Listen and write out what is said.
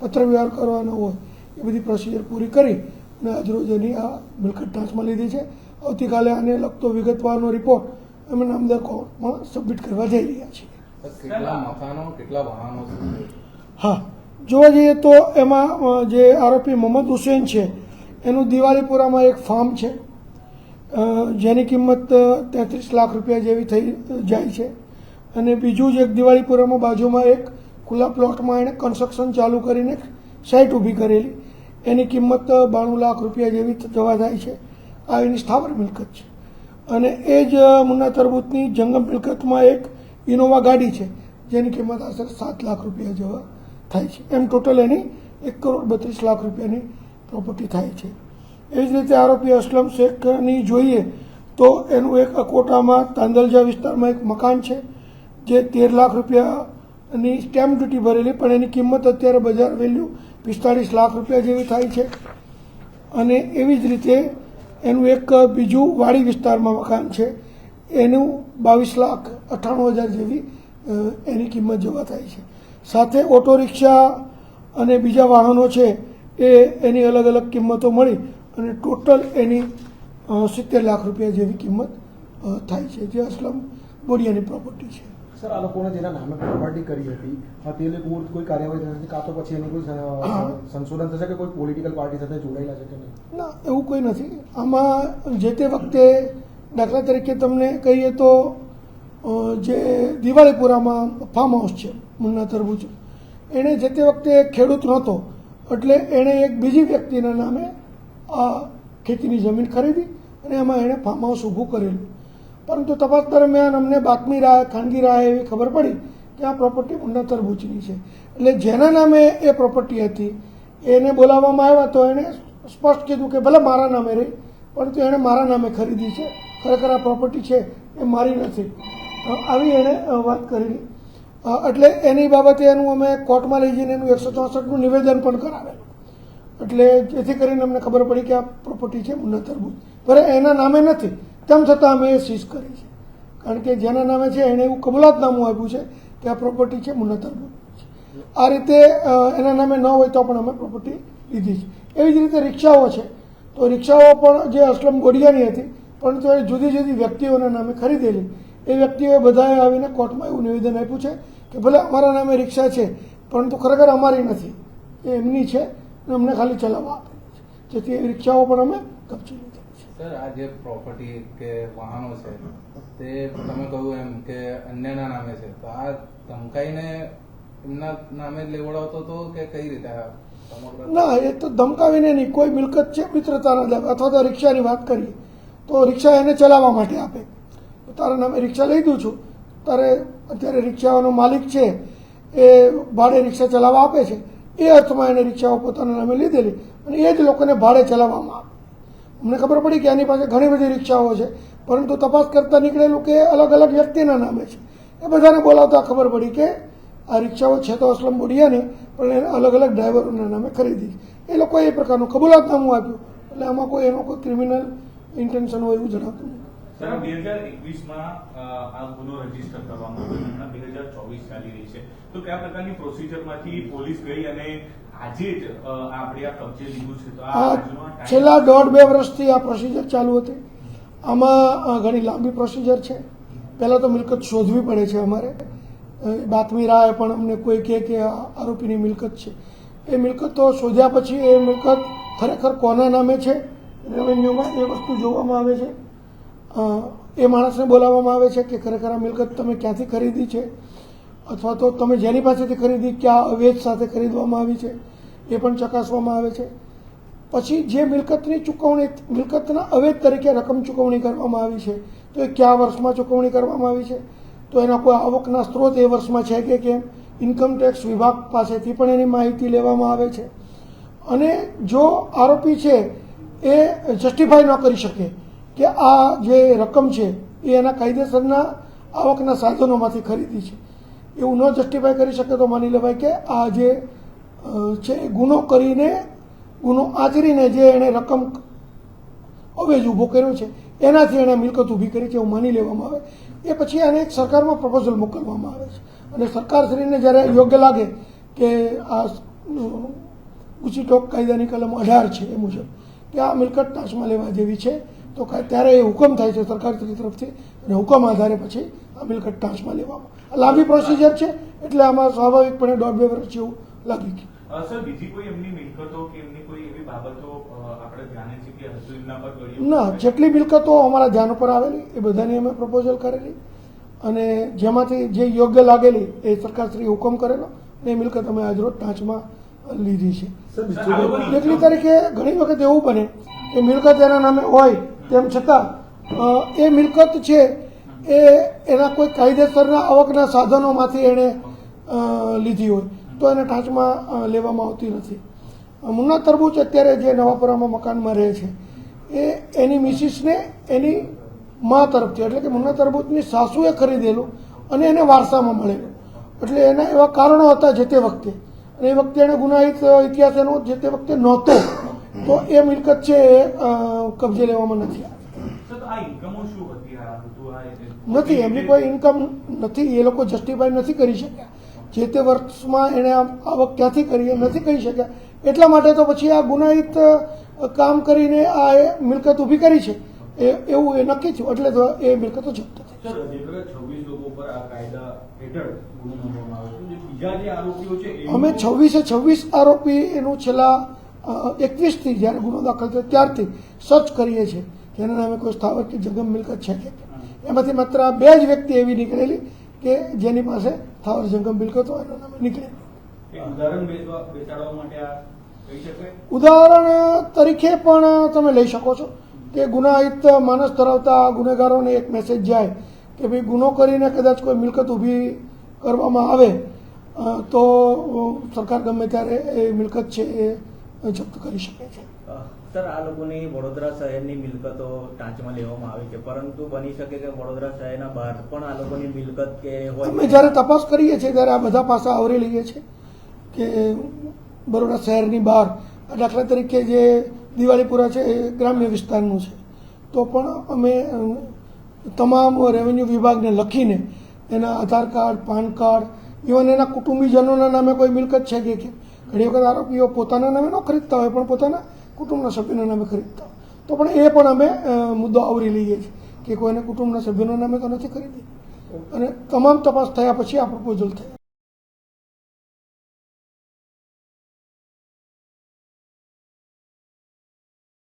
પત્ર વ્યવહાર કરવાનો હોય એ બધી પ્રોસિજર પૂરી કરી અને આજરોજ એની આ મિલકત ટ્રાન્સમાં લીધી છે. આવતીકાલે આને લગતો વિગતવારનો રિપોર્ટ અમે નામદાર કોર્ટમાં સબમિટ કરવા જઈ રહ્યા છીએ. હા જોવા જઈએ તો એમાં જે આરોપી મોહમ્મદ હુસેન છે એનું દિવાળીપુરામાં એક ફાર્મ છે. જેની કિંમત તેત્રીસ લાખ રૂપિયા જેવી થઈ જાય છે. અને બીજું જ એક દિવાળીપુરામાં બાજુમાં એક ખુલ્લા પ્લોટમાં એણે કન્સ્ટ્રક્શન ચાલુ કરીને સાઇટ ઊભી કરેલી. એની કિંમત બાણું લાખ રૂપિયા જેવી જવા થાય છે. આ એની સ્થાવર મિલકત છે. અને એ જ મુન્ના તરબૂતની જંગમ મિલકતમાં એક ઇનોવા ગાડી છે, જેની કિંમત આશરે સાત લાખ રૂપિયા જેવા થાય છે. એમ ટોટલ એની એક કરોડ બત્રીસ લાખ રૂપિયાની પ્રોપર્ટી થાય છે. એ જ રીતે આરોપી અસલમ શેખની જોઈએ તો એનું એક અકોટામાં તાંદલજા વિસ્તારમાં એક મકાન છે, જે તેર લાખ રૂપિયાની સ્ટેમ્પ ડ્યુટી ભરેલી, પણ એની કિંમત અત્યારે બજાર વેલ્યુ પિસ્તાળીસ લાખ રૂપિયા જેવી થાય છે. અને એવી જ રીતે એનું એક બીજું વાડી વિસ્તારમાં મકાન છે. એનું બાવીસ લાખ અઠ્ઠાણું હજાર જેવી એની કિંમત જવા થાય છે. સાથે ઓટો રિક્ષા અને બીજા વાહનો છે, એ એની અલગ અલગ કિંમતો મળી અને ટોટલ એની સિત્તેર લાખ રૂપિયા જેવી કિંમત થાય છે. જે અસલમ બોડિયાની પ્રોપર્ટી છે. સર, આ લોકોને જેના નામે પ્રોપર્ટી કરી હતી તે લોકો કોઈ કાર્યવાહી થશે કાં તો પછી એનું કોઈ સંશોધન થશે કે કોઈ પોલિટિકલ પાર્ટી સાથે જોડાયેલા છે કે નહીં? ના, એવું કોઈ નથી. આમાં જે તે વખતે દાખલા તરીકે તમને કહીએ તો જે દિવાળીપુરામાં ફાર્મ હાઉસ છે, મુન્ના તરબૂચ, એણે જે તે વખતે ખેડૂત નહોતો, એટલે એણે એક બીજી વ્યક્તિના નામે આ ખેતીની જમીન ખરીદી અને એમાં એણે ફાર્મ હાઉસ ઊભું કરેલું. પરંતુ તપાસ દરમિયાન અમને બાતમી રાહ, ખાનગી રાહ એવી ખબર પડી કે આ પ્રોપર્ટી મુન્ના તરબૂચની છે. એટલે જેના નામે એ પ્રોપર્ટી હતી, એને બોલાવવામાં આવ્યા તો એણે સ્પષ્ટ કીધું કે ભલે મારા નામે રહી, પરંતુ એણે મારા નામે ખરીદી છે. ખરેખર આ પ્રોપર્ટી છે, એ મારી નથી. આવી એણે વાત કરી. એટલે એની બાબતે એનું અમે કોર્ટમાં લઈ જઈને એનું એકસો ચોસઠનું નિવેદન પણ કરાવેલું. એટલે જેથી કરીને અમને ખબર પડી કે આ પ્રોપર્ટી છે મુન્ના તરબૂચ ભલે એના નામે નથી તેમ છતાં અમે એ સીઝ કરી છે. કારણ કે જેના નામે છે એણે એવું કબૂલાતનામું આપ્યું છે કે આ પ્રોપર્ટી છે મુન્નતર આ રીતે એના નામે ન હોય તો પણ અમે પ્રોપર્ટી લીધી છે. એવી જ રીતે રિક્ષાઓ છે. તો રિક્ષાઓ પણ જે અસલમ ગોડિયાની હતી, પરંતુ એ જુદી જુદી વ્યક્તિઓના નામે ખરીદેલી. એ વ્યક્તિઓએ બધાએ આવીને કોર્ટમાં એવું નિવેદન આપ્યું છે કે ભલે અમારા નામે રિક્ષા છે, પરંતુ ખરેખર અમારી નથી. એ એમની છે અને અમને ખાલી ચલાવવા આપે છે. જેથી એ રિક્ષાઓ પણ અમે કબજે સર, આ જે પ્રોપર્ટી કે વાહનો છે, તે તમે કહ્યું એમ કે અન્યના નામે છે. તો આ ધમકાઈને એમના નામે જ લેવડાવતો હતો કે કઈ રીતે ના, એ તો ધમકાવીને નહીં. કોઈ મિલકત છે મિત્રતાના દાખલા અથવા તો રિક્ષાની વાત કરીએ, તો રિક્ષા એને ચલાવવા માટે આપે. તો તારા નામે રિક્ષા લઈ દઉં છું. તારે અત્યારે રિક્ષાઓનો માલિક છે, એ ભાડે રિક્ષા ચલાવવા આપે છે. એ અર્થમાં એને રિક્ષાઓ પોતાના નામે લીધેલી. અને એ જ લોકોને ભાડે ચલાવવામાં આપે અમને ખબર પડી કે આની પાસે ઘણી બધી રિક્ષાઓ છે, પરંતુ તપાસ કરતાં નીકળેલું કે અલગ અલગ વ્યક્તિના નામે છે. એ બધાને બોલાવતા ખબર પડી કે આ રિક્ષાઓ છે તો અસલમ બોડિયાની, પણ એને અલગ અલગ ડ્રાઈવરોના નામે ખરીદી એ લોકોએ એ પ્રકારનું કબૂલાતનામું આપ્યું. એટલે આમાં કોઈ એનો કોઈ ક્રિમિનલ ઇન્ટેન્શન હોય એવું જણાવતું નથી. સર બે હજાર એકવીસમાં આ ગુનો રજિસ્ટર કરવામાં આવ્યો હમણાં બે હજાર ચોવીસ ચાલી રહી છે. તો કયા પ્રકારની પ્રોસિજરમાંથી પોલીસ ગઈ અને આજે જ આપણે આ કબજે લીધું છે? તો આ છેલ્લા દોઢ બે વર્ષથી આ પ્રોસિજર ચાલુ હતી. આમાં ઘણી લાંબી પ્રોસિજર છે. પહેલાં તો મિલકત શોધવી પડે છે અમારે. બાતમી રાહે પણ અમને કોઈ કહે કે આરોપીની મિલકત છે. એ મિલકત તો શોધ્યા પછી એ મિલકત ખરેખર કોના નામે છે? રેવન્યુમાં એ વસ્તુ જોવામાં આવે છે. એ માણસને બોલાવવામાં આવે છે કે ખરેખર આ મિલકત તમે ક્યાંથી ખરીદી છે? અથવા તો તમે જેની પાસેથી ખરીદી, કયા અવેજ સાથે ખરીદવામાં આવી છે? એ પણ ચકાસવામાં આવે છે. પછી જે મિલકતની ચૂકવણી, મિલકતના અવેજ તરીકે રકમ ચૂકવણી કરવામાં આવી છે, તો એ કયા વર્ષમાં ચૂકવણી કરવામાં આવી છે? તો એના કોઈ આવકના સ્ત્રોત એ વર્ષમાં છે કે કેમ? ઇન્કમ ટેક્સ વિભાગ પાસેથી પણ એની માહિતી લેવામાં આવે છે. અને જો આરોપી છે, એ જસ્ટિફાઈ ન કરી શકે. કે આ જે રકમ છે, એ એના કાયદેસરના આવકના સાધનોમાંથી ખરીદી છે. એવું ન જસ્ટિફાય કરી શકે તો માની લેવાય કે આ જે છે ગુનો કરીને, ગુનો આચરીને જે એણે રકમ અવેજ ઊભો કર્યો છે, એનાથી એણે મિલકત ઊભી કરી છે એવું માની લેવામાં આવે. એ પછી આને એક સરકારમાં પ્રપોઝલ મોકલવામાં આવે છે. અને સરકારશ્રીને જ્યારે યોગ્ય લાગે કે આ ઊંચી ટોક કાયદાની કલમ અઢાર છે એ મુજબ, કે આ મિલકત ટાંચમાં લેવા જેવી છે તો ત્યારે એ હુકમ થાય છે સરકાર તરફથી અને હુકમ આધારે પછી આ મિલકત ટાંચમાં લેવામાં આ લાંબી પ્રોસિજર છે એટલે આમાં સ્વાભાવિકપણે દોઢ બે વર્ષ જેવું લાગી ગયું. સર બીજી કોઈ એમની મિલકતો કે એમની કોઈ એવી બાબતો આપણે ધ્યાને છે કે હજુ એમના પર ના જેટલી મિલકતો અમારા ધ્યાન ઉપર આવેલી એ બધાની અમે પ્રપોઝલ કરેલી. અને જેમાંથી જે યોગ્ય લાગેલી એ સરકારશ્રી હુકમ કરેલો એ મિલકત અમે આજરોજ ટાંચમાં લીધી છે. દાખલા તરીકે ઘણી વખત એવું બને કે મિલકત એના નામે હોય તેમ છતાં એ મિલકત છે, એ એના કોઈ કાયદેસરના આવકના સાધનોમાંથી એણે લીધી હોય. તો એને ટાંચમાં લેવામાં આવતી નથી. મુન્ના તરબૂચ અત્યારે જે નવાપુરામાં મકાનમાં રહે છે, એ એની મિસિસને એની મા તરફથી, એટલે કે મુન્ના તરબૂચની સાસુએ ખરીદેલું અને એને વારસામાં મળેલું. એટલે એના એવા કારણો હતા જે તે વખતે. અને એ વખતે એણે ગુનાહિત ઇતિહાસ એનો જે તે વખતે નહોતો. તો એ મિલકત છે એ કબજે લેવામાં નથી તો નથી એમની કોઈ ઇન્કમ નથી એ લોકો જસ્ટિફાઈ નથી કરી શક્યા. જે તે વર્ષમાં એણે આવક ક્યાંથી કરી એ નથી કરી શક્યા. એટલા માટે તો પછી આ ગુનાહિત કામ કરીને આ એ મિલકત ઊભી કરી છે. એ એવું એ નક્કી થયું. એટલે તો એ મિલકતો જપ્ત થઈ સર જે પ્રકારે છવ્વીસ લોકો પર આ કાયદા હેઠળ ગુનો નોંધવામાં આવ્યો છે. જે બીજા જે આરોપીઓ છે એ અમે છવ્વીસે છવ્વીસ આરોપી એનું છેલ્લા એકવીસથી જ્યારે ગુનો દાખલ થયો ત્યારથી સર્ચ કરીએ છીએ કે એના નામે કોઈ સ્થાવર કે જંગમ મિલકત છે કે એમાંથી માત્ર આ બે જ વ્યક્તિ એવી નીકળેલી કે જેની પાસે સ્થાવર જંગમ મિલકત હોય એના નામે શકાય? ઉદાહરણ તરીકે પણ તમે લઈ શકો છો કે ગુનાહિત માનસ ધરાવતા ગુનેગારોને એક મેસેજ જાય કે ભાઈ ગુનો કરીને કદાચ કોઈ મિલકત ઊભી કરવામાં આવે તો સરકાર ગમે ત્યારે એ મિલકત છે એ જપ્ત કરી શકે છે. સર આ લોકોની વડોદરા શહેરની મિલકતો ટાંચમાં લેવામાં આવી છે પરંતુ બની શકે કે વડોદરા શહેરના બહાર પણ આ લોકોની મિલકત કે હોય અમે જ્યારે તપાસ કરીએ છીએ ત્યારે આ બધા પાસા આવરી લઈએ છીએ કે બરોડા શહેરની બહાર આ દાખલા તરીકે જે દિવાળીપુરા છે એ ગ્રામ્ય વિસ્તારનું છે. તો પણ અમે તમામ રેવન્યુ વિભાગને લખીને એના Aadhaar card PAN card even એના કુટુંબીજનોના નામે કોઈ મિલકત છે કે ઘણી વખત આરોપીઓ પોતાના નામે ન ખરીદતા હોય, પણ પોતાના કુટુંબના સભ્યોના નામે ખરીદતા હોય. તો પણ એ પણ અમે મુદ્દો આવરી લઈએ છીએ કે કોઈને કુટુંબના સભ્યોના નામે તો નથી ખરીદી. અને તમામ તપાસ થયા પછી આ પ્રપોઝલ થયા.